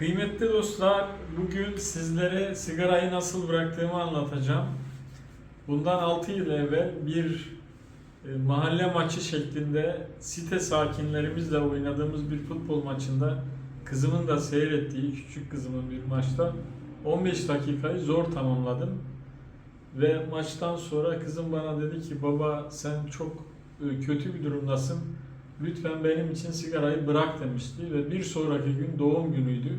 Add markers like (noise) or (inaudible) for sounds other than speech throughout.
Kıymetli dostlar, bugün sizlere sigarayı nasıl bıraktığımı anlatacağım. Bundan 6 yıl evvel bir e, mahalle maçı şeklinde site sakinlerimizle oynadığımız bir futbol maçında kızımın da seyrettiği, küçük kızımın bir maçta 15 dakikayı zor tamamladım. Ve maçtan sonra kızım bana dedi ki baba sen çok e, kötü bir durumdasın. Lütfen benim için sigarayı bırak demişti ve bir sonraki gün doğum günüydü.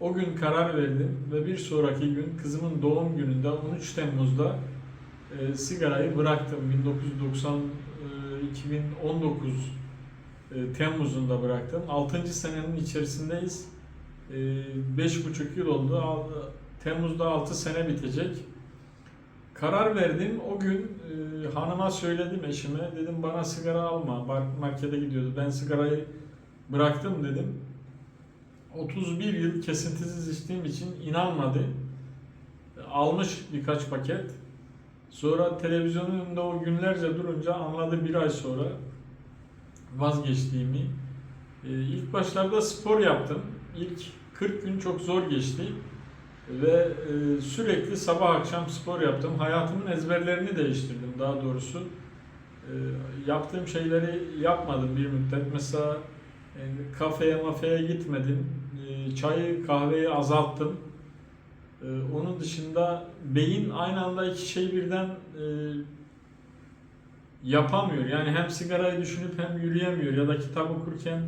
O gün karar verdim ve bir sonraki gün kızımın doğum gününde 13 Temmuz'da e, sigarayı bıraktım. 1990 e, 2019 e, Temmuz'unda bıraktım. 6. senenin içerisindeyiz. E, 5,5 yıl oldu. Temmuz'da 6 sene bitecek. Karar verdim. O gün e, hanıma söyledim eşime. Dedim bana sigara alma. Markete gidiyordu. Ben sigarayı bıraktım dedim. 31 yıl kesintisiz içtiğim için inanmadı. Almış birkaç paket. Sonra televizyonun önünde o günlerce durunca anladı bir ay sonra vazgeçtiğimi. E, ilk başlarda spor yaptım. İlk 40 gün çok zor geçti. Ve e, sürekli sabah akşam spor yaptım. Hayatımın ezberlerini değiştirdim daha doğrusu. E, yaptığım şeyleri yapmadım bir müddet. Mesela e, kafeye mafeye gitmedim. E, çayı kahveyi azalttım. E, onun dışında beyin aynı anda iki şey birden e, yapamıyor. Yani hem sigarayı düşünüp hem yürüyemiyor ya da kitap okurken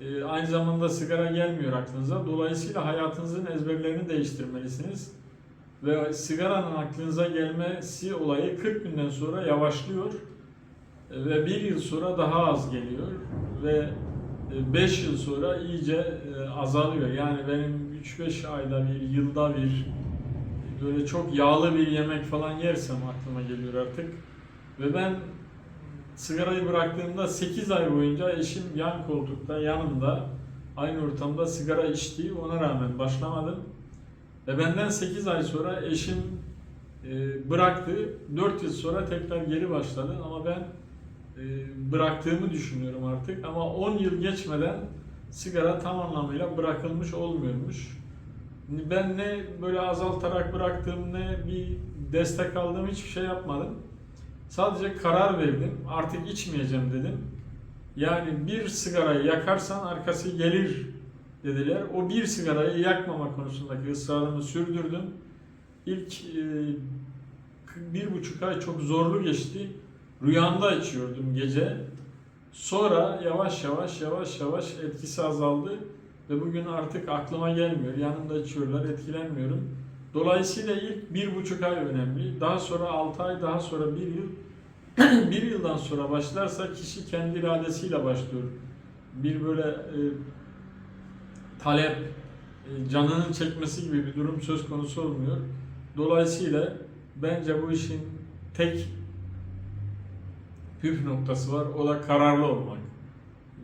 e, aynı zamanda sigara gelmiyor aklınıza. Dolayısıyla hayatınızın ezberlerini değiştirmelisiniz. Ve sigaranın aklınıza gelmesi olayı 40 günden sonra yavaşlıyor. E, Ve bir yıl sonra daha az geliyor. Ve 5 yıl sonra iyice e, azalıyor. Yani benim 3-5 ayda bir, yılda bir böyle çok yağlı bir yemek falan yersem aklıma geliyor artık. Ve ben sigarayı bıraktığımda 8 ay boyunca eşim yan koltukta yanımda aynı ortamda sigara içti. Ona rağmen başlamadım. Ve benden 8 ay sonra eşim e, bıraktı. 4 yıl sonra tekrar geri başladı ama ben e, bıraktığımı düşünüyorum artık. Ama 10 yıl geçmeden sigara tam anlamıyla bırakılmış olmuyormuş. Ben ne böyle azaltarak bıraktım ne bir destek aldığım hiçbir şey yapmadım. Sadece karar verdim. Artık içmeyeceğim dedim. Yani bir sigarayı yakarsan arkası gelir dediler. O bir sigarayı yakmama konusundaki ısrarımı sürdürdüm. İlk e, bir buçuk ay çok zorlu geçti. Rüyamda içiyordum gece. Sonra yavaş yavaş yavaş yavaş etkisi azaldı ve bugün artık aklıma gelmiyor. Yanımda içiyorlar, etkilenmiyorum. Dolayısıyla ilk bir buçuk ay önemli. Daha sonra altı ay, daha sonra bir yıl. (clears throat) bir yıldan sonra başlarsa kişi kendi iradesiyle başlıyor. Bir böyle e, talep, e, canının çekmesi gibi bir durum söz konusu olmuyor. Dolayısıyla bence bu işin tek püf noktası var. O da kararlı olmak.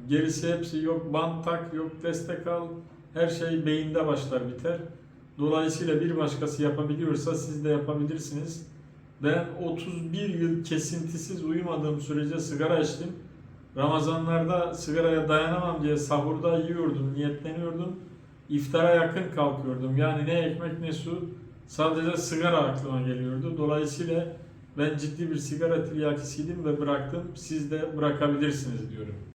Gerisi hepsi yok bant tak, yok destek al. Her şey beyinde başlar biter. Dolayısıyla bir başkası yapabiliyorsa siz de yapabilirsiniz. Ben 31 yıl kesintisiz uyumadığım sürece sigara içtim. Ramazanlarda sigaraya dayanamam diye sahurda yiyordum, niyetleniyordum. İftara yakın kalkıyordum. Yani ne ekmek ne su sadece sigara aklıma geliyordu. Dolayısıyla ben ciddi bir sigara tiryakisiydim ve bıraktım. Siz de bırakabilirsiniz diyorum.